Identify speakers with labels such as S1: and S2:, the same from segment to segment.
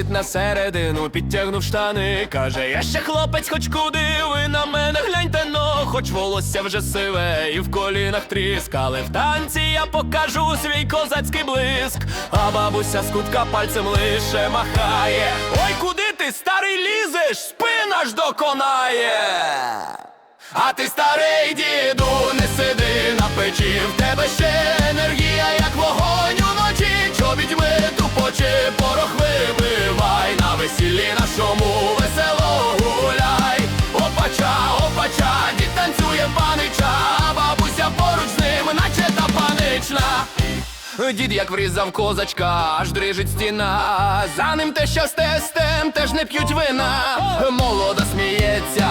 S1: на середину, підтягнув штани. Каже, я ще хлопець, хоч куди ви на мене гляньте, но хоч волосся вже сиве, і в колінах тріск, але в танці я покажу свій козацький блиск. А бабуся з кутка пальцем лише махає. Ой, куди ти, старий, лізеш? Спина ж доконає. А ти старий діду, не сиди на печі, в тебе ще Дід як врізав козачка, аж дрижить стіна. За ним те, що з тестем, теж не п'ють вина. Молода сміється,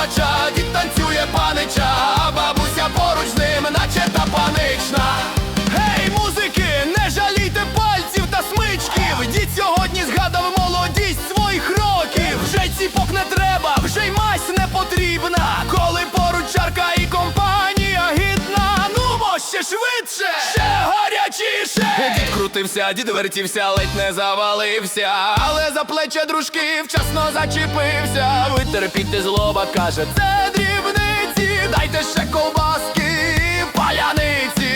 S1: Опача, дід танцює панича, ще швидше, ще гарячіше. Дід крутився, дід ледь не завалився. Але за плече дружки вчасно зачепився. Витерпіти злоба, каже, це дрібниці, дайте ще ковбаски, паляниці.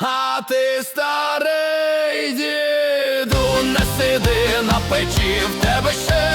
S1: А ти старий діду, не сиди на печі, в тебе ще